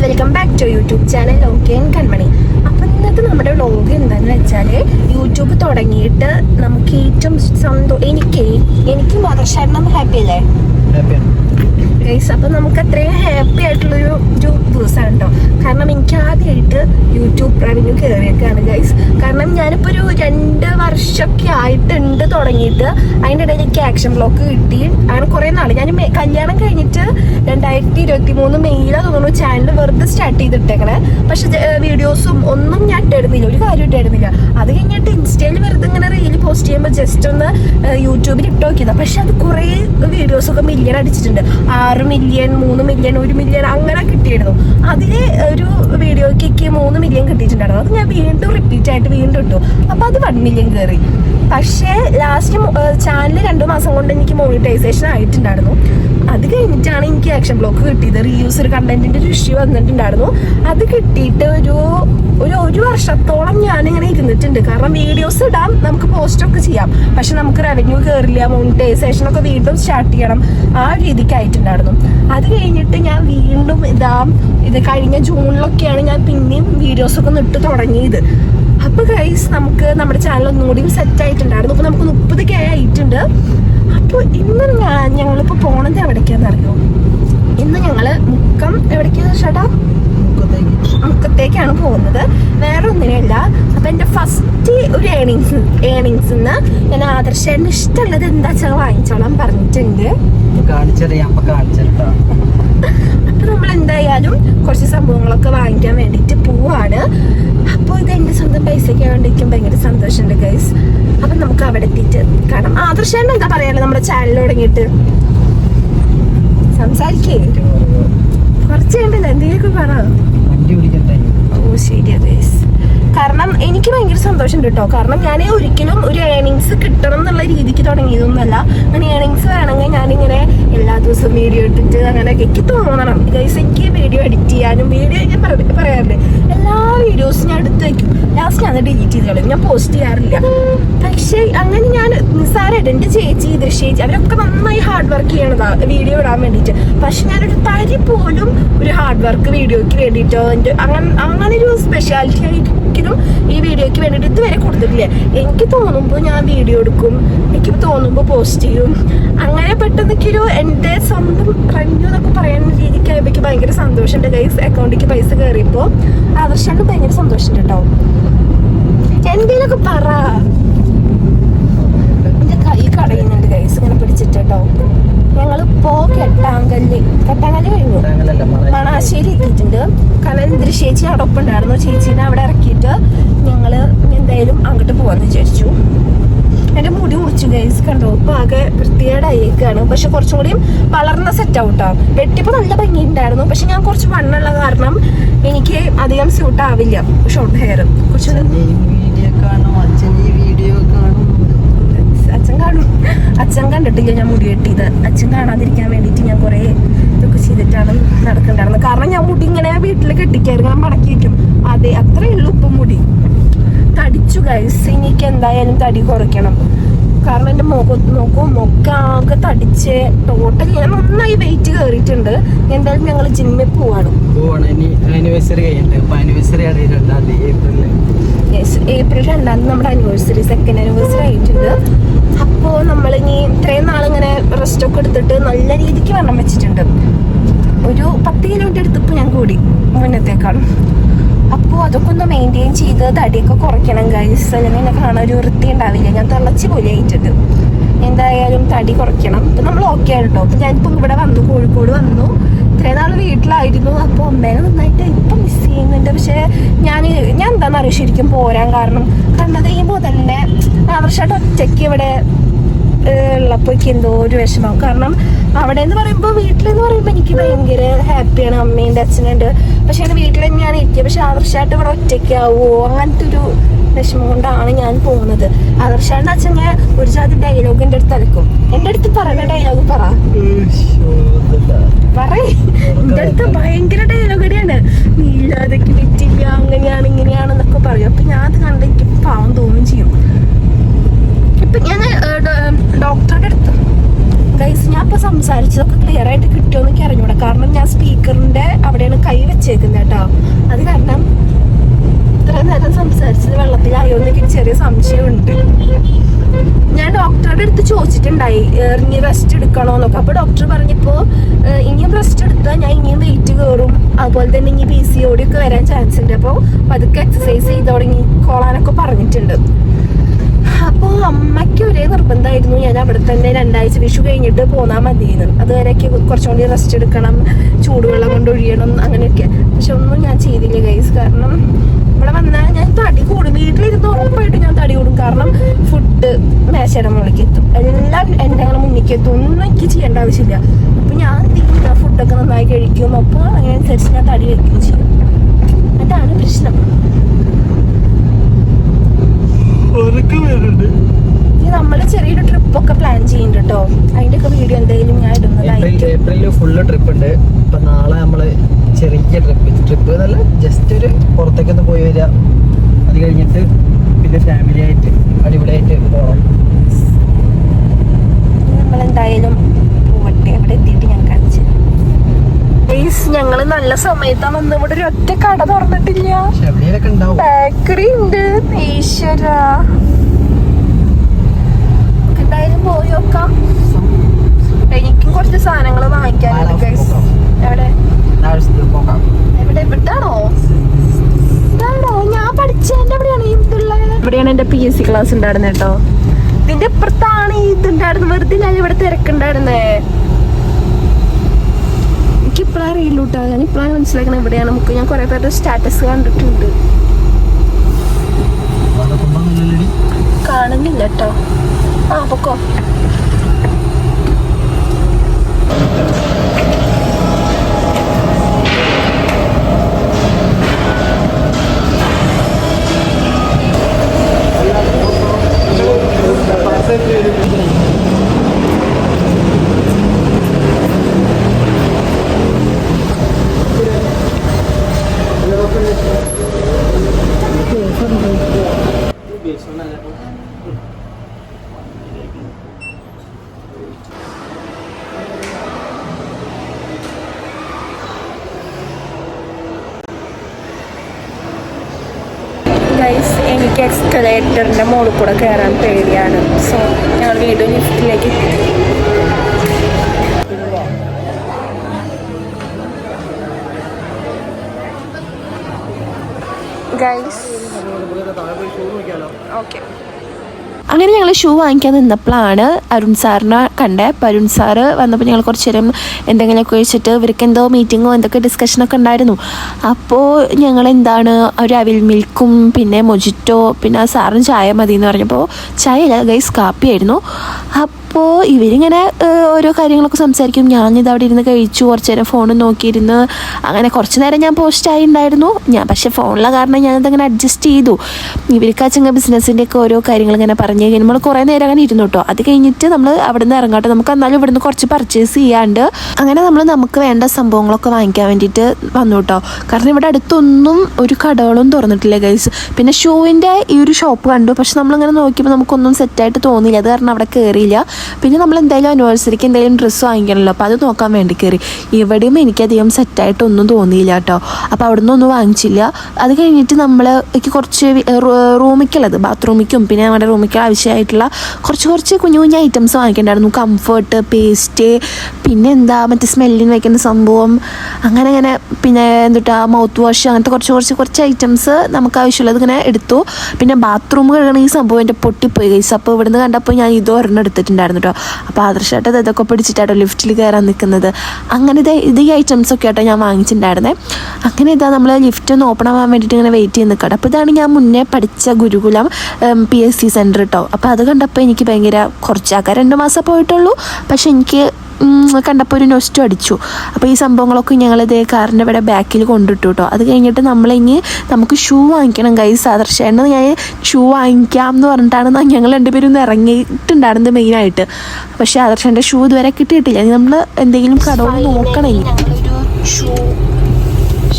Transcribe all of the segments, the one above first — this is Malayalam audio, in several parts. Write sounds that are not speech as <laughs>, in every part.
Guys welcome back to YouTube channel okay Kanmani അപ്പം ഇന്നത്തെ നമ്മുടെ വ്ളോഗ് എന്താണെന്ന് വെച്ചാൽ യൂട്യൂബ് തുടങ്ങിയിട്ട് നമുക്ക് ഏറ്റവും സന്തോഷം എനിക്ക് എനിക്ക് മദർഷാരണം ഹാപ്പി അല്ലേ? ഗൈസ് അപ്പം നമുക്ക് അത്രയും ഹാപ്പി ആയിട്ടുള്ളൊരു ഒരു ദിവസമാണ് കേട്ടോ കാരണം എനിക്ക് ആദ്യമായിട്ട് യൂട്യൂബ് റവന്യൂ കയറിയൊക്കെയാണ് ഗൈസ് കാരണം ഞാനിപ്പോൾ ഒരു രണ്ട് വർഷമൊക്കെ ആയിട്ടുണ്ട് തുടങ്ങിയിട്ട്. അതിന്റെ ഇടയിൽ എനിക്ക് ആക്ഷൻ ബ്ലോക്ക് കിട്ടി. അങ്ങനെ കുറേ നാൾ ഞാൻ കല്യാണം കഴിഞ്ഞിട്ട് രണ്ടായിരത്തി ഇരുപത്തി മൂന്ന് മെയ്യിലാണ് തോന്നുന്നു ചാനൽ വെറുതെ സ്റ്റാർട്ട് ചെയ്തിട്ടേക്കണേ. പക്ഷെ വീഡിയോസും ഒന്നും ഞാൻ ഇട്ടിടുന്നില്ല ഒരു കാര്യം ഇട്ടിടുന്നില്ല അത് കഴിഞ്ഞിട്ട് ഇൻസ്റ്റയിൽ വെറുതെ ഇങ്ങനെ റീൽ പോസ്റ്റ് ചെയ്യുമ്പോൾ ജസ്റ്റ് ഒന്ന് യൂട്യൂബിൽ ഇട്ട് നോക്കിയതാണ് പക്ഷെ അത് കുറേ വീഡിയോസൊക്കെ മില്യൺ അടിച്ചിട്ടുണ്ട്. ആറ് മില്യൺ മൂന്ന് മില്യൺ ഒരു മില്യൺ അങ്ങനെ കിട്ടിയിരുന്നു. അതിൽ ഒരു വീഡിയോയ്ക്ക് മൂന്ന് മില്യൺ കിട്ടിയിട്ടുണ്ടായിരുന്നു. അത് ഞാൻ വീണ്ടും റിപ്പീറ്റ് ആയിട്ട് വീണ്ടും ഇട്ടു. അപ്പോൾ അത് വൺ മില്യൺ കയറി പക്ഷേ ലാസ്റ്റ് ചാനൽ രണ്ട് മാസം കൊണ്ട് എനിക്ക് മോണിറ്റൈസേഷൻ ആയിട്ടുണ്ടായിരുന്നു. അത് കഴിഞ്ഞിട്ടാണ് എനിക്ക് ആക്ഷൻ ബ്ലോക്ക് കിട്ടിയത്. റീയൂസ് ഒരു കണ്ടന്റിന്റെ ഒരു ഇഷ്യൂ വന്നിട്ടുണ്ടായിരുന്നു. അത് കിട്ടിയിട്ട് ഒരു ഒരു ഒരു വർഷത്തോളം ഞാനിങ്ങനെ ഇരുന്നിട്ടുണ്ട്. കാരണം വീഡിയോസ് ഇടാം നമുക്ക് പോസ്റ്റ് ഒക്കെ ചെയ്യാം. പക്ഷെ നമുക്ക് റവന്യൂ കയറില്ല മോണിറ്റൈസേഷൻ ഒക്കെ വീണ്ടും സ്റ്റാർട്ട് ചെയ്യണം. ആ രീതിക്ക് ആയിട്ടുണ്ടായിരുന്നു അത് കഴിഞ്ഞിട്ട് ഞാൻ വീണ്ടും ഇതാ ഇത് കഴിഞ്ഞ ജൂണിലൊക്കെയാണ് ഞാൻ പിന്നെയും വീഡിയോസ് ഒക്കെ നിട്ട് തുടങ്ങിയത്. അപ്പൊ ഗൈസ് നമുക്ക് നമ്മുടെ ചാനൽ ഒന്നുകൂടി സെറ്റ് ആയിട്ടുണ്ടായിരുന്നു. അപ്പൊ നമുക്ക് മുപ്പത് കെ ആയിട്ടുണ്ട്. അപ്പോൾ ഇന്ന് ഞങ്ങളിപ്പോൾ ഞങ്ങളിപ്പോ പോണത് എവിടേക്കാന്ന് അറിയോ? ഇന്ന് ഞങ്ങൾ മുക്കം എവിടേക്കാ ചേട്ടാ? മുക്കത്തേക്കാണ് പോകുന്നത്. വേറെ ഒന്നിനല്ല അപ്പൊ എന്റെ ഫസ്റ്റ് ഒരു ഏണിങ്സ് ഏണിങ്സ് ഞാൻ ആദർശേട്ടന് ഇഷ്ടമുള്ളത് എന്താ വെച്ചാൽ വാങ്ങിച്ചോളാം പറഞ്ഞിട്ടുണ്ട്. കാണിച്ചറിയാം കാണിച്ചിട്ടാ <laughs> നമ്മൾ എന്തായാലും കുറച്ച് സംഭവങ്ങളൊക്കെ വാങ്ങിക്കാൻ വേണ്ടിയിട്ട് പോവാണ്. അപ്പോൾ ഇത് എന്റെ സ്വന്തം പൈസയ്ക്ക് വേണ്ടിയിരിക്കും ഭയങ്കര സന്തോഷമുണ്ട് ഗൈസ് അപ്പൊ നമുക്ക് അവിടെ എത്തിയിട്ട് കാണാം. ആദർശേട്ടൻ എന്താ പറയാനുള്ളത്? നമ്മുടെ ചാനൽ തുടങ്ങിയിട്ട്. സംസാരിക്കേ. കുറച്ച് കണ്ടില്ല എന്തെങ്കിലുമൊക്കെ പറ. ഓ ശരിയാ ഗൈസ് കാരണം എനിക്ക് ഭയങ്കര സന്തോഷമുണ്ട് കേട്ടോ. കാരണം ഞാൻ ഒരിക്കലും ഒരു ഏണിങ്സ് കിട്ടണം എന്നുള്ള രീതിക്ക് തുടങ്ങിയതൊന്നുമല്ല. അങ്ങനെ ഏണിങ്സ് വേണമെങ്കിൽ ഞാനിങ്ങനെ എല്ലാ ദിവസവും വീഡിയോ ഇട്ടിട്ട് അങ്ങനെ എനിക്ക് തോന്നണം. ഗൈസ് എനിക്ക് വീഡിയോ എഡിറ്റ് ചെയ്യാനും വീഡിയോ ഞാൻ പറയാറുണ്ട്. എല്ലാ വീഡിയോസും ഞാൻ എടുത്ത് വയ്ക്കും ലാസ്റ്റ് ഞാൻ ഡിലീറ്റ് ചെയ്ത് കളയും ഞാൻ പോസ്റ്റ് ചെയ്യാറില്ല. പക്ഷേ അങ്ങനെ ഞാൻ നിസ്സാരമായിട്ട് എന്റെ ചേച്ചി ദൃശ്യേച്ചി അവരൊക്കെ നന്നായി ഹാർഡ് വർക്ക് ചെയ്യണതാ. വീഡിയോ ഇടാൻ വേണ്ടിയിട്ട്. പക്ഷെ ഞാനൊരു തരി പോലും ഒരു ഹാർഡ് വർക്ക് വീഡിയോയ്ക്ക് വേണ്ടിയിട്ടോ എന്റെ അങ്ങനെ അങ്ങനെ ഒരു സ്പെഷ്യാലിറ്റി ഒരിക്കലും ഈ വീഡിയോയ്ക്ക് വേണ്ടിയിട്ട് ഇതുവരെ കൊടുത്തിട്ടില്ല? എനിക്ക് തോന്നുമ്പോൾ ഞാൻ വീഡിയോ എടുക്കും. എനിക്ക് തോന്നുമ്പോൾ പോസ്റ്റ് ചെയ്യും. അങ്ങനെ പെട്ടെന്ന് എനിക്കൊരു എന്റെ സ്വന്തം റവന്യൂ എന്നൊക്കെ പറയുന്ന രീതിക്ക് ആയപ്പോൾ ഭയങ്കര സന്തോഷമുണ്ട്. ഗൈസ് അക്കൗണ്ടിലേക്ക് പൈസ കയറിയപ്പോൾ ആദർശാണ്ട് ഭയങ്കര സന്തോഷമുണ്ട് കേട്ടോ. എന്തെങ്കിലുമൊക്കെ പറ. ഗൈസ് ഇങ്ങനെ പിടിച്ചിട്ടോ ഞങ്ങളിപ്പോ കെട്ടാങ്കല്ല് കെട്ടാങ്കല്ല് കഴിഞ്ഞു. മണാശ്ശേരി എത്തിയിട്ടുണ്ട്. ഇന്ദ്ര ചേച്ചി അവിടെ ഒപ്പം ഉണ്ടായിരുന്നു ചേച്ചീനെ അവിടെ ഇറക്കിയിട്ട് ഞങ്ങൾ എന്തായാലും അങ്ങോട്ട് പോവാന്ന് വിചാരിച്ചു. എന്റെ മുടി മുറിച്ചു ഗൈസ് കണ്ടോ? ഇപ്പൊ ആകെ വൃത്തികേടായേക്കാണ്. പക്ഷെ കുറച്ചും കൂടി വളർന്ന സെറ്റ് ഔട്ടാ വെട്ടിപ്പോ നല്ല ഭംഗിയുണ്ടായിരുന്നു. പക്ഷെ ഞാൻ കുറച്ച് വണ്ണുള്ള കാരണം എനിക്ക് അധികം സ്യൂട്ട് ആവില്ല. ഷോർട്ട് ഹെയർ ഈ വീഡിയോ കാണും വീഡിയോ കാണും. അച്ഛൻ കാണും. അച്ഛൻ കണ്ടിട്ടില്ല ഞാൻ മുടി വെട്ടിയത്. അച്ഛൻ കാണാതിരിക്കാൻ വേണ്ടിയിട്ട് ഞാൻ കുറേ ഇതൊക്കെ ചെയ്തിട്ടാണ് നടക്കണ്ടായിരുന്നത്. കാരണം ഞാൻ മുടി ഇങ്ങനെ വീട്ടിൽ കെട്ടിക്കായിരുന്നു. ഞാൻ മടക്കി വെക്കും. അതെ അത്രേ ഉള്ളൂ ഇപ്പം മുടി. തടിച്ചു ഗൈസ് എനിക്ക് എന്തായാലും തടി കുറയ്ക്കണം. കാരണം എന്റെ മുഖം നോക്കും മുഖാകെ തടിച്ച് ടോട്ടൽ ഞാൻ നന്നായി വെയിറ്റ് കയറിയിട്ടുണ്ട് എന്തായാലും ഞങ്ങൾ ജിമ്മിൽ പോവാണ്. പോവാണ്. ഇനി ആനിവേഴ്സറി കഴിയട്ടെ അപ്പൊ ആനിവേഴ്സറി ആണ് രണ്ടാം തീയതി ഏപ്രിലിൽ യെസ് ഏപ്രിൽ രണ്ടാം തീയതി നമ്മുടെ ആനിവേഴ്സറി സെക്കൻഡ് ആനിവേഴ്സറി ആയിട്ടുണ്ട്. അപ്പോൾ നമ്മൾ ഇനി ഇത്രയും നാളിങ്ങനെ റെസ്റ്റ് ഒക്കെ എടുത്തിട്ട് നല്ല രീതിക്ക് വണ്ണം വെച്ചിട്ടുണ്ട്. ഒരു പത്ത് കിലോമീറ്റർ എടുത്തപ്പോൾ ഞാൻ കൂടി മുന്നത്തേക്കാൾ അപ്പോൾ അതൊക്കെ ഒന്ന് മെയിന്റെയിൻ ചെയ്ത് തടിയൊക്കെ കുറയ്ക്കണം ഗൈസ് അല്ലെങ്കിൽ എന്നെ കാണാൻ ഒരു വൃത്തി ഉണ്ടാവില്ല ഞാൻ തിളച്ച് പോലെ ആയിട്ടുണ്ട് എന്തായാലും തടി കുറയ്ക്കണം. ഇപ്പം നമ്മൾ ഓക്കെ ആണ് കേട്ടോ അപ്പം ഞാനിപ്പം ഇവിടെ വന്നു കോഴിക്കോട് വന്നു. ഇത്രയും നാൾ വീട്ടിലായിരുന്നു. അപ്പോൾ അമ്മേനെ നന്നായിട്ട് ഇപ്പം മിസ് ചെയ്യുന്നുണ്ട്. പക്ഷേ ഞാൻ ഞാൻ എന്താണെന്ന് അറിയാം ശരിക്കും പോരാൻ കാരണം. കണ്ടത് ഈ തന്നെ ആദർശമായിട്ട് ഒറ്റയ്ക്ക് ഇവിടെ ഉള്ളപ്പോൾ എന്തോ ഒരു വിഷമം. കാരണം അവിടെ എന്ന് പറയുമ്പോൾ വീട്ടിലെന്ന് പറയുമ്പോൾ എനിക്ക് ഭയങ്കര ഹാപ്പിയാണ്. അമ്മേന്റെ അച്ഛനുണ്ട് പക്ഷെ എന്റെ വീട്ടിൽ തന്നെയാണ് ഇരിക്കുക. പക്ഷെ ആദർശമായിട്ട് ഇവിടെ ഒറ്റയ്ക്കാവോ? അങ്ങനത്തെ ഒരു വിഷമം കൊണ്ടാണ് ഞാൻ പോകുന്നത് ആദർശാണ്ട് അച്ഛൻ ഞാൻ ഒരു ജാതി ഡയലോഗ് എന്റെ അടുത്ത് അലക്കും. എന്റെ അടുത്ത് പറയുന്ന ഡയലോഗ് പറ. പറയ് അടുത്ത് ഭയങ്കര ഡയലോഗ് അടിയാണ് നീ ഇല്ലാതെ പറ്റില്ല അങ്ങനെയാണ് ഇങ്ങനെയാണെന്നൊക്കെ പറയും. അപ്പൊ ഞാൻ അത് കണ്ട് എനിക്ക് പാവം തോന്നുകയും ചെയ്യും. ഇപ്പൊ ഞാൻ ഡോക്ടറുടെ അടുത്ത്. ഗൈസ് ഞാൻ ഇപ്പൊ സംസാരിച്ചതൊക്കെ ക്ലിയർ ആയിട്ട് കിട്ടുമോ അറിഞ്ഞൂടാ കാരണം ഞാൻ സ്പീക്കറിന്റെ അവിടെയാണ് കൈ വെച്ചേക്കുന്നത് അത് കാരണം ഇത്ര നേരം സംസാരിച്ചത് വെള്ളത്തിലായോ എന്നൊക്കെ ചെറിയ സംശയമുണ്ട്. ഞാൻ ഡോക്ടറുടെ അടുത്ത് ചോദിച്ചിട്ടുണ്ടായി ഇനി റെസ്റ്റ് എടുക്കണോ എന്നൊക്കെ അപ്പൊ ഡോക്ടർ പറഞ്ഞപ്പോ ഏഹ് ഇനിയും റെസ്റ്റ് എടുത്താൽ ഞാൻ ഇനിയും വെയിറ്റ് കയറും അതുപോലെ തന്നെ ഇനി പി സി ഓടി ഒക്കെ വരാൻ ചാൻസ് ഉണ്ട്. അപ്പോൾ പതുക്കെ എക്സസൈസ് ചെയ്ത് തുടങ്ങി കോളാനൊക്കെ പറഞ്ഞിട്ടുണ്ട്. അപ്പോൾ അമ്മയ്ക്ക് ഒരേ നിർബന്ധമായിരുന്നു ഞാൻ അവിടെ തന്നെ രണ്ടാഴ്ച വിഷു കഴിഞ്ഞിട്ട് പോന്നാൽ മതിയെന്ന്. അതുവരെയൊക്കെ കുറച്ചും കൂടി റെസ്റ്റ് എടുക്കണം ചൂടുവെള്ളം കൊണ്ട് ഒഴിയണം അങ്ങനെയൊക്കെ. പക്ഷെ ഒന്നും ഞാൻ ചെയ്തില്ല ഗൈസ് കാരണം ഇവിടെ വന്നാൽ ഞാൻ തടി കൂടും. വീട്ടിലിരുന്ന് ഉറപ്പായിട്ട് ഞാൻ തടി കൂടും. കാരണം ഫുഡ് മേശയുടെ മുകളിലേക്ക് എത്തും. എല്ലാം എന്റെ അങ്ങനെ മുന്നിലേക്ക് എത്തും. ഒന്നും എനിക്ക് ചെയ്യേണ്ട ആവശ്യമില്ല. അപ്പം ഞാൻ തീരുന്ന ഫുഡൊക്കെ നന്നായി കഴിക്കും. അപ്പോൾ അതിനനുസരിച്ച് ഞാൻ തടി വയ്ക്കുകയും ചെയ്യും. അതാണ് പ്രശ്നം. നമ്മൾ ചെറിയൊരു ട്രിപ്പ് ഒക്കെ പ്ലാൻ ചെയ്യുന്നുണ്ട് കേട്ടോ അതിന്റെ ഒക്കെ വീഡിയോ എന്തായാലും ഞാൻ ഏപ്രിൽ ഇടുന്നതായിരിക്കും ഏപ്രിലിൽ ഫുള്ള് ട്രിപ്പ് ഉണ്ട് നമ്മൾ ട്രിപ്പ് ട്രിപ്പ് എന്നല്ല ജസ്റ്റ് ഒരു പുറത്തേക്കൊന്ന് പോയി വരിക അത് കഴിഞ്ഞിട്ട് പിന്നെ ഫാമിലി ആയിട്ട് അടിപൊളിയായിട്ട് പോകണം നമ്മളെന്തായാലും പോവട്ടെ. അവിടെ എത്തിയിട്ട് ഞാൻ കാണിച്ചു ഞങ്ങൾ നല്ല സമയത്താണ് വന്ന് ഇവിടെ ഒരു ഒറ്റ കട തുറന്നിട്ടില്ല. ബേക്കറി ഉണ്ട്. ഈശ്വര എന്തായാലും പോയി നോക്കാം. എനിക്കും കുറച്ച് സാധനങ്ങൾ വാങ്ങിക്കാനുണ്ട് എവിടെ? എവിടെ? ഇവിടാണോ ഇതാണോ ഞാൻ പഠിച്ചതിന്റെ എവിടെയാണ് ഈ ഇവിടെയാണ് എന്റെ പി എസ് സി ക്ലാസ് ഉണ്ടായിരുന്നത് കേട്ടോ ഇതിന്റെ ഇപ്പുറത്താണ് ഈ ഇതുണ്ടായിരുന്നു വെറുതെ ഞാൻ ഇവിടെ തിരക്കുണ്ടായിരുന്നേ. എനിക്ക് ഇപ്പഴാ അറിയില്ല കേട്ടോ ഞാൻ ഇപ്പഴാണ് മനസ്സിലാക്കണത് എവിടെയാണ് നമുക്ക് ഞാൻ കുറെ പേരുടെ സ്റ്റാറ്റസ് കണ്ടിട്ടുണ്ട്. കാണുന്നില്ല കേട്ടോ ആ പൊക്കോ. ഗൈസ് എനിക്ക് എക്സ്കലേറ്ററിന്റെ മുകളിൽ കൂടെ കയറാൻ പേടിയാണ്. സോ ഞങ്ങൾ വീണ്ടും ലിഫ്റ്റിലേക്ക് ഗൈസ് ഓക്കെ അങ്ങനെ ഞങ്ങൾ ഷൂ വാങ്ങിക്കാൻ നിന്നപ്പോഴാണ് അരുൺ സാറിനെ കണ്ടേ. അപ്പം അരുൺ സാറ് വന്നപ്പോൾ ഞങ്ങൾ കുറച്ച് നേരം എന്തെങ്കിലുമൊക്കെ വെച്ചിട്ട് ഇവർക്ക് എന്തോ മീറ്റിങ്ങോ എന്തൊക്കെ ഡിസ്കഷനൊക്കെ ഉണ്ടായിരുന്നു. അപ്പോൾ ഞങ്ങൾ എന്താണ് ഒരു അവിൽ മിൽക്കും പിന്നെ മൊജിറ്റോ പിന്നെ സാറിന് ചായ മതി എന്ന് പറഞ്ഞപ്പോൾ ചായ അല്ല ഗൈസ് കാപ്പിയായിരുന്നു. അപ്പോൾ ഇവരിങ്ങനെ ഏഹ്, ഓരോ കാര്യങ്ങളൊക്കെ സംസാരിക്കും. ഞാനിത് അവിടെ ഇരുന്ന് കഴിച്ചു കുറച്ച് നേരം ഫോൺ നോക്കിയിരുന്ന് അങ്ങനെ കുറച്ച് നേരം ഞാൻ പോസ്റ്റായി ഉണ്ടായിരുന്നു ഞാൻ പക്ഷേ ഫോണിലെ കാരണം ഞാനതങ്ങനെ അഡ്ജസ്റ്റ് ചെയ്തു. ഇവർക്ക് ആ ചങ്ങ ബിസിനസ്സിന്റെ ഒക്കെ ഓരോ കാര്യങ്ങൾ ഇങ്ങനെ പറഞ്ഞു കഴിഞ്ഞാൽ നമ്മൾ കുറേ നേരം അങ്ങനെ ഇരുന്നു കേട്ടോ. അത് കഴിഞ്ഞിട്ട് നമ്മൾ അവിടെ നിന്ന് ഇറങ്ങാട്ടെ. നമുക്ക് എന്നാലും ഇവിടുന്ന് കുറച്ച് പർച്ചേസ് ചെയ്യാണ്ട് അങ്ങനെ നമ്മൾ നമുക്ക് വേണ്ട സംഭവങ്ങളൊക്കെ വാങ്ങിക്കാൻ വേണ്ടിയിട്ട് വന്നു കേട്ടോ. കാരണം ഇവിടെ അടുത്തൊന്നും ഒരു കടകളും തുറന്നിട്ടില്ല ഗൈസ് പിന്നെ ഷൂവിന്റെ ഈ ഒരു ഷോപ്പ് കണ്ടു. പക്ഷെ നമ്മളിങ്ങനെ നോക്കിയപ്പോൾ നമുക്കൊന്നും സെറ്റായിട്ട് തോന്നിയില്ല. അത് കാരണം അവിടെ കയറിയില്ല പിന്നെ നമ്മൾ എന്തായാലും ആനിവേഴ്സറിക്ക് എന്തെങ്കിലും ഡ്രസ്സ് വാങ്ങിക്കണമല്ലോ അപ്പോൾ അത് നോക്കാൻ വേണ്ടി കയറി ഇവിടെയും എനിക്കധികം സെറ്റായിട്ടൊന്നും തോന്നിയില്ല കേട്ടോ. അപ്പോൾ അവിടെ നിന്നൊന്നും വാങ്ങിച്ചില്ല. അത് കഴിഞ്ഞിട്ട് നമ്മൾ എനിക്ക് കുറച്ച് റൂമിക്കുള്ളത് ബാത്റൂമിക്കും പിന്നെ നമ്മുടെ റൂമിക്ക് ആവശ്യമായിട്ടുള്ള കുറച്ച് കുറച്ച് കുഞ്ഞു കുഞ്ഞു ഐറ്റംസ് വാങ്ങിക്കണ്ടായിരുന്നു. കംഫർട്ട് പേസ്റ്റ് പിന്നെ എന്താ മറ്റേ സ്മെല്ലിന് വയ്ക്കുന്ന സംഭവം. അങ്ങനെ അങ്ങനെ പിന്നെ എന്തുട്ടാ മൗത്ത് വാഷ് അങ്ങനത്തെ കുറച്ച് കുറച്ച് കുറച്ച് ഐറ്റംസ് നമുക്ക് ആവശ്യമുള്ളത് ഇങ്ങനെ എടുത്തു. പിന്നെ ബാത്റൂം കഴുകണ ഈ സംഭവം എന്റെ പൊട്ടിപ്പോയി ഗൈസ് അപ്പോൾ ഇവിടുന്ന് കണ്ടപ്പോൾ ഞാൻ ഇതോ ഒരെണ്ണം എടുത്തിട്ടുണ്ടായിരുന്നു. കേട്ടോ അപ്പോൾ ആദർശമായിട്ട് ഇതൊക്കെ പിടിച്ചിട്ടാട്ടോ ലിഫ്റ്റിൽ കയറാൻ നിൽക്കുന്നത് അങ്ങനെ ഇത് ഇത് ഈ ഐറ്റംസ് ഒക്കെ ആട്ടോ ഞാൻ വാങ്ങിച്ചിട്ടുണ്ടായിരുന്നേ. അങ്ങനെ ഇതാ നമ്മൾ ലിഫ്റ്റ് ഒന്ന് ഓപ്പൺ ആവാൻ വേണ്ടിയിട്ട് ഇങ്ങനെ വെയിറ്റ് ചെയ്ത് നിൽക്കട്ടെ അപ്പോൾ ഇതാണ് ഞാൻ മുന്നേ പഠിച്ച Gurukulam P S C centre കേട്ടോ അപ്പോൾ അത് കണ്ടപ്പോൾ എനിക്ക് ഭയങ്കര കുറച്ചാക്കാൻ രണ്ട് മാസം പോയിട്ടുള്ളൂ. പക്ഷേ എനിക്ക് കണ്ടപ്പോൾ ഒരു നൊസ്റ്റു അടിച്ചു. അപ്പോൾ ഈ സംഭവങ്ങളൊക്കെ ഞങ്ങളിത് കാറിന്റെ ഇവിടെ ബാക്കിൽ കൊണ്ടിട്ടു കേട്ടോ അത് കഴിഞ്ഞിട്ട് നമ്മളിങ്ങ് നമുക്ക് ഷൂ വാങ്ങിക്കണം ഗൈസ് ആദർശേണ് ഞാൻ ഷൂ വാങ്ങിക്കാം എന്ന് പറഞ്ഞിട്ടാണ് ഞങ്ങൾ രണ്ടുപേരും ഒന്ന് ഇറങ്ങിയിട്ടുണ്ടായിരുന്നത് മെയിനായിട്ട് പക്ഷേ ആദർശന്റെ ഷൂ ഇതുവരെ കിട്ടിയിട്ടില്ല. നമ്മൾ എന്തെങ്കിലും കടവ് നോക്കണേ ഷൂ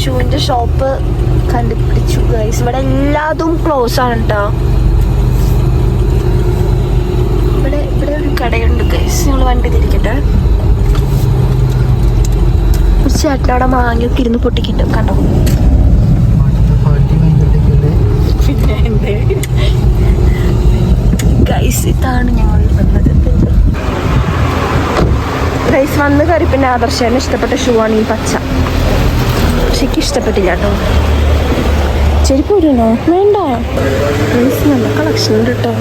ഷൂവിന്റെ ഷോപ്പ് കണ്ടുപിടിച്ചു ഗൈസ് ഇവിടെ എല്ലാതും ക്ലോസ് ആണ് കേട്ടോ ഇവിടെ ഇവിടെ ഒരു കടയുണ്ട് ഗൈസ് ഞങ്ങൾ വണ്ടി തിരിക്കട്ടെ. ഒരു ചേട്ടനവിടെ മാങ്ങയൊക്കെ ഇരുന്ന് പൊട്ടിക്കുന്നുണ്ട് കണ്ടോ? ഗൈസ് ഇതാണ് ഞങ്ങൾ വന്നത്. ഗൈസ് വന്ന് കയറി പിന്നെ ഇഷ്ടപ്പെട്ട ഷൂ ആണ് ഈ പച്ച. പക്ഷെ എനിക്ക് ഇഷ്ടപ്പെട്ടില്ല കേട്ടോ. ചെരുപ്പ് പോരുന്നോ വേണ്ട. ഗൈസ് നല്ല കളക്ഷൻ ഉണ്ട് കേട്ടോ.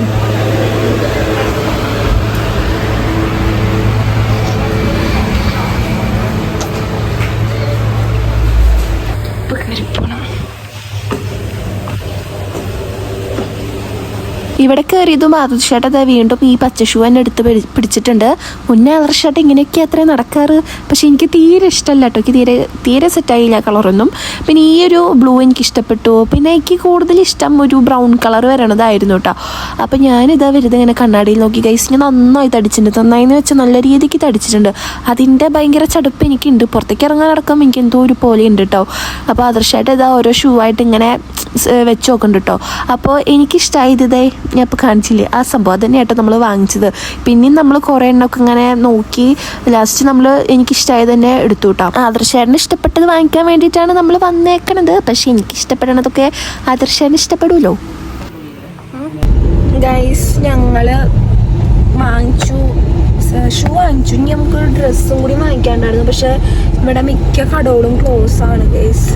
ഇപ്പൊ കയറി ഇവിടെ കയറിയതും ആദർശേട്ട ദാ വീണ്ടും ഈ പച്ച ഷൂ എന്നെ എടുത്ത് പിടിച്ചിട്ടുണ്ട്. മുന്നേ ആദർശേട്ട ഇങ്ങനെയൊക്കെ അത്രയും നടക്കാറ്. പക്ഷെ എനിക്ക് തീരെ ഇഷ്ടമല്ല കേട്ടോ. എനിക്ക് തീരെ തീരെ സെറ്റായില്ല കളറൊന്നും പിന്നെ ഈ ഒരു ബ്ലൂ എനിക്ക് ഇഷ്ടപ്പെട്ടു. പിന്നെ എനിക്ക് കൂടുതൽ ഇഷ്ടം ഒരു ബ്രൗൺ കളർ വരണതായിരുന്നു കേട്ടോ. അപ്പം ഞാനിതാ വെറുതെ ഇങ്ങനെ കണ്ണാടിയിൽ നോക്കി ഗൈസ് ഞാൻ നന്നായി തടിച്ചിട്ടുണ്ട്. നന്നായി എന്ന് വെച്ചാൽ നല്ല രീതിക്ക് തടിച്ചിട്ടുണ്ട്. അതിന്റെ ഭയങ്കര ചടുപ്പ് എനിക്കുണ്ട്. പുറത്തേക്ക് ഇറങ്ങാൻ ഇറങ്ങാനടക്കം എനിക്ക് എന്തോ ഒരു പോലെ ഉണ്ട് കേട്ടോ. അപ്പോൾ ആദർശമായിട്ട് ഇതാ ഓരോ ഷൂ ആയിട്ട് ഇങ്ങനെ വെച്ച് നോക്കുന്നുണ്ട് കേട്ടോ. അപ്പോൾ എനിക്കിഷ്ടമായത് ഇതേ ഞാൻ ഇപ്പോൾ കാണിച്ചില്ലേ? ആ സംഭവം തന്നെയാട്ടോ നമ്മൾ വാങ്ങിച്ചത്. പിന്നെയും നമ്മൾ കുറേ എണ്ണമൊക്കെ ഇങ്ങനെ നോക്കി ലാസ്റ്റ് നമ്മൾ എനിക്കിഷ്ടമായത് തന്നെ എടുത്തു കേട്ടോ ആദർശേരന് ഇഷ്ടപ്പെട്ടത് വാങ്ങിക്കാൻ വേണ്ടിയിട്ടാണ് നമ്മൾ വന്നേക്കണത്. പക്ഷേ എനിക്ക് ഇഷ്ടപ്പെടണതൊക്കെ ആദർശേരന് ഇഷ്ടപ്പെടുമല്ലോ. ഗൈസ് ഞങ്ങൾ വാങ്ങിച്ചു. ഷൂ വാങ്ങിച്ചു. ഇനി നമുക്ക് ഡ്രസ്സും കൂടി വാങ്ങിക്കാണ്ടായിരുന്നു പക്ഷെ ഇവിടെ മിക്ക കടകളും ക്ലോസ് ആണ് ഗൈസ്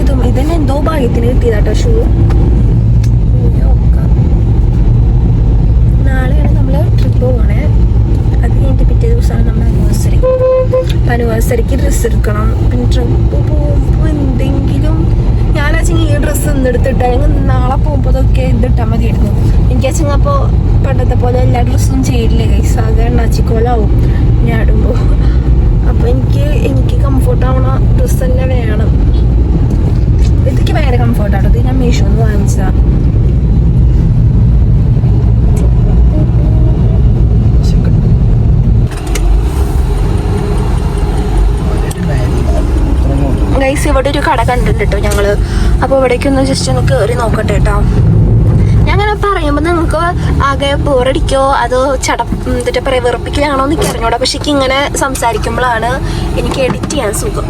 ഇതും ഇതന്നെ എന്തോ ഭാഗ്യത്തിന് കിട്ടിയതാട്ടോ ഷൂ. നാളെയാണ് നമ്മൾ ട്രിപ്പ് പോകണേ അത് കഴിഞ്ഞിട്ട് പിറ്റേ ദിവസമാണ് നമ്മുടെ ആനിവേഴ്സറി ആനിവേഴ്സറിക്ക് ഡ്രസ്സ് എടുക്കണം. പിന്നെ ട്രിപ്പ് പോകുമ്പോൾ എന്തെങ്കിലും ഞാനാച്ചെങ്കിൽ ഈ ഡ്രസ്സ് ഇന്ന് എടുത്തിട്ട് അല്ലെങ്കിൽ നാളെ പോകുമ്പോൾ അതൊക്കെ ഇതിട്ടാൽ മതിയായിരുന്നു. എനിക്കാച്ചെങ്കിൽ അപ്പോൾ പണ്ടത്തെ പോലെ എല്ലാ ഡ്രസ്സും ചെയ്യില്ലേ സാധാരണ അച്ചിക്കോലാവും. ഞാൻ ഇടുമ്പോൾ അപ്പോൾ എനിക്ക് എനിക്ക് കംഫോർട്ടാവണ ഡ്രസ്സ് തന്നെ വേണം. ഇതൊക്കെ ഭയങ്കര കംഫർട്ടാണ് ഇത് ഞാൻ മീഷോന്ന് വാങ്ങിച്ചതാണ് ഗൈസ് ഇവിടെ ഒരു കട കണ്ടിട്ടുണ്ട് കേട്ടോ ഞങ്ങൾ. അപ്പോൾ ഇവിടേക്ക് ഒന്ന് ജസ്റ്റ് ഒന്ന് കയറി നോക്കട്ടെ കേട്ടോ ഞങ്ങനെ പറയുമ്പോൾ നിങ്ങൾക്ക് ആകെ ബോറടിക്കോ അതോ ചട എന്നിട്ട് പറയാ വെറുപ്പിക്കലാണോ എന്ന് എനിക്ക് അറിഞ്ഞൂടാ. പക്ഷെ ഇങ്ങനെ സംസാരിക്കുമ്പോഴാണ് എനിക്ക് എഡിറ്റ് ചെയ്യാൻ സുഖം.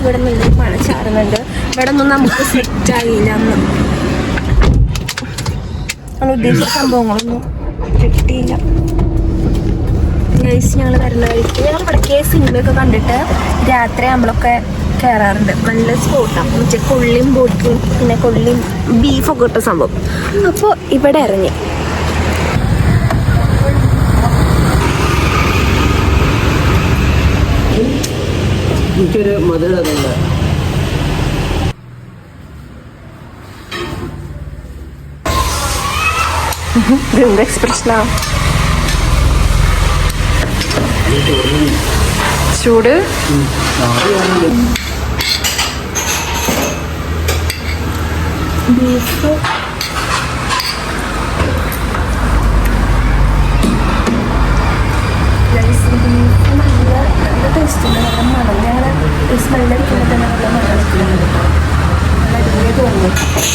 ഇവിടെ നിന്ന് മഴ ചാറുന്നുണ്ട് ഇവിടെ ഒന്നും നമുക്ക് സെറ്റ് ആയില്ല. നമ്മൾ ഉദ്ദേശിച്ച സംഭവങ്ങളൊന്നും കിട്ടിയില്ല. ഞങ്ങൾ വരുന്ന വഴിക്ക് ഞങ്ങൾ പഠിക്കേ സിനിമയൊക്കെ കണ്ടിട്ട് രാത്രി നമ്മളൊക്കെ കയറാറുണ്ട് നല്ല സ്പോട്ടാണ് ഉച്ച കൊള്ളിയും ബോട്ടും പിന്നെ കൊള്ളിയും ബീഫൊക്കെ ഇട്ട സംഭവം. അപ്പോൾ ഇവിടെ ഇറങ്ങി. എനിക്കൊരു മധുര <laughs> എക്സ്പ്രഷനാണ് ചൂട്? ബീഫ് നല്ല ടേസ്റ്റ് ഉണ്ട്. നല്ല മണം. ഞങ്ങൾ സ്മെല്ലടിക്കുമ്പോൾ തന്നെ നല്ല മണം. അടിപൊളി തോന്നുന്നു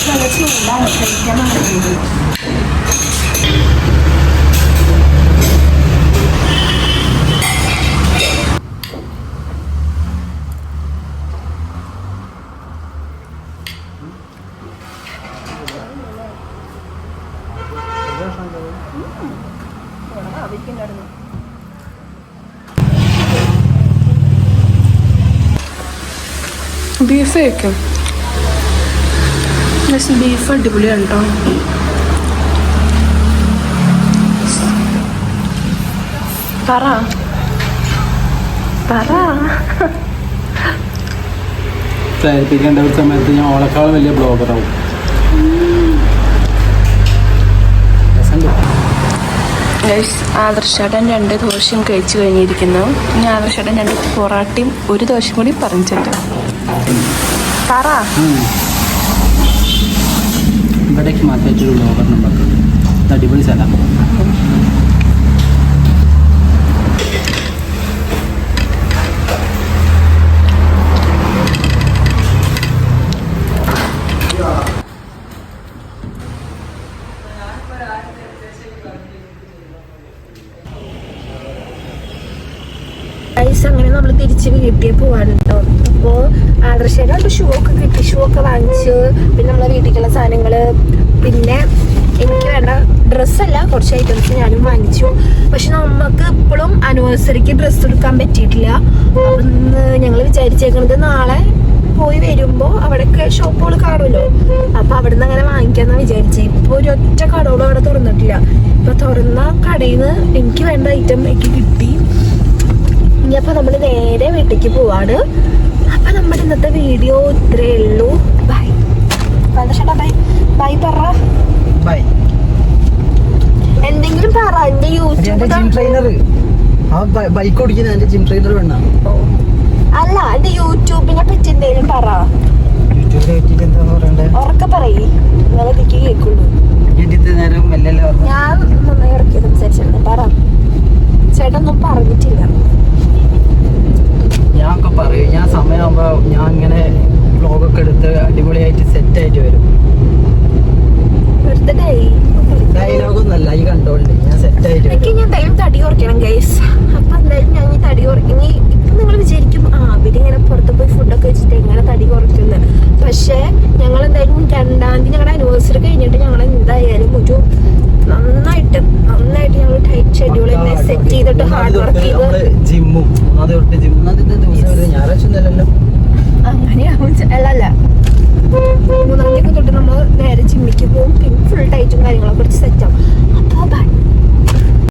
നല്ല ചൂടാണ് കഴിക്കാൻ മണം ബീഫ് കഴിക്കും പക്ഷെ ബീഫ് അടിപൊളിയാണ് കേട്ടോ പറ പറ പ്രേരിപ്പിക്കേണ്ട ഒരു സമയത്ത് ഞാൻ ഓളക്കാൾ വലിയ ബ്ലോഗറാവും ആദർശേട്ടൻ രണ്ട് ദോശയും കഴിച്ചു കഴിഞ്ഞിരിക്കുന്നു. ഇനി ആദർശേട്ടൻ രണ്ട് പൊറാട്ടയും ഒരു ദോശയും കൂടി പറഞ്ഞിട്ടുണ്ട് പറ ഇവിടേക്ക് മാത്രമായിട്ടൊരു ബ്ലോഗർ നമുക്ക് അടിപൊളി സ്ഥലം ഗൈസ് അങ്ങനെ നമ്മൾ തിരിച്ച് വീട്ടിൽ പോവാണ്. അപ്പോൾ ആദർശേനോട് ഷൂ ഒക്കെ കിട്ടി ഷൂ ഒക്കെ വാങ്ങിച്ചു. പിന്നെ നമ്മളെ വീട്ടിലേക്കുള്ള സാധനങ്ങൾ പിന്നെ എനിക്ക് വേണ്ട ഡ്രസ്സല്ല കുറച്ച് ഐറ്റംസ് ഞാനും വാങ്ങിച്ചു. പക്ഷെ നമുക്ക് ഇപ്പോഴും ആനിവേഴ്സറിക്ക് ഡ്രസ്സ് എടുക്കാൻ പറ്റിയിട്ടില്ല. അന്ന് ഞങ്ങൾ വിചാരിച്ചേക്കുന്നത് നാളെ പോയി വരുമ്പോൾ അവിടെയൊക്കെ ഷോപ്പുകൾ കാണുമല്ലോ. അപ്പം അവിടെ നിന്ന് അങ്ങനെ വാങ്ങിക്കാമെന്നാണ് വിചാരിച്ചത് ഇപ്പോൾ ഒരു ഒറ്റ കടകളും അവിടെ തുറന്നിട്ടില്ല. ഇപ്പോൾ തുറന്ന കടയിൽ നിന്ന് എനിക്ക് വേണ്ട ഐറ്റം എനിക്ക് കിട്ടി. ഇനി നമ്മൾ നേരെ വീട്ടിലേക്ക് പോവാണ്. നമ്മുടെ ഇന്നത്തെ വീഡിയോ ഇത്രേ ഉള്ളൂ. ബൈ ചേട്ടാ ബൈ ബൈ പറ. ബൈ എന്തെങ്കിലും പറ എന്റെ യൂട്യൂബ് ട്രെയിനർ ആ ബൈക്ക് ഓടിക്കുന്ന എന്റെ ജിം ട്രെയിനർ വേണ്ട അല്ല എന്റെ യൂട്യൂബിനെ പറ്റി എന്തെങ്കിലും പറ. ഉറക്കെ പറയേ. നിങ്ങളെ ഇതിക്ക് കേൾക്കുള്ളൂ. ഞാൻ നന്നായി ഇറക്കി സംസാരിച്ചിരുന്നു പറ. ചേട്ടൻ ഒന്നും പറഞ്ഞിട്ടില്ല. ഞാൻ ഒക്കെ പറയും ഞാൻ സമയമാകുമ്പോൾ ഞാൻ ഇങ്ങനെ വ്ലോഗൊക്കെ എടുത്ത് അടിപൊളിയായിട്ട് സെറ്റ് ആയിട്ട് വരും. ഡയലോഗൊന്നല്ല ഈ കണ്ടോണ്ട് ഞാൻ സെറ്റ് ആയിട്ട് എനിക്ക് വരും. ഞാൻ എന്തായാലും തടി കുറയ്ക്കണം ഗൈസ് അപ്പൊ എന്തായാലും ഞാൻ തടി കുറയ്ക്കും. നിങ്ങൾ വിചാരിക്കും ആ അവരിങ്ങനെ പുറത്ത് പോയി ഫുഡൊക്കെ വെച്ചിട്ട് എങ്ങനെ തടി കുറയ്ക്കുന്നു? പക്ഷേ ഞങ്ങൾ എന്തായാലും രണ്ടാം തീയതി ഞങ്ങളുടെ ആനിവേഴ്സറി കഴിഞ്ഞിട്ട് ഞങ്ങൾ എന്തായാലും ഒരു നന്നായിട്ട് നന്നായിട്ട് ഞങ്ങൾ ടൈറ്റ് ഷെഡ്യൂൾ തന്നെ സെറ്റ് ചെയ്തിട്ട് ഹാർഡ് വർക്ക് ചെയ്ത് ജിമ്മും അങ്ങനെയാവും ചെ- അല്ല അല്ല. മൂന്നാം തീയതി തൊട്ട് നമ്മൾ നേരെ ജിമ്മിക്ക് പോകും. പിന്നെ ഫുൾ ടൈറ്റും കാര്യങ്ങളൊക്കെ കുറച്ച് സെറ്റ് ആവും. അപ്പോൾ ബൈ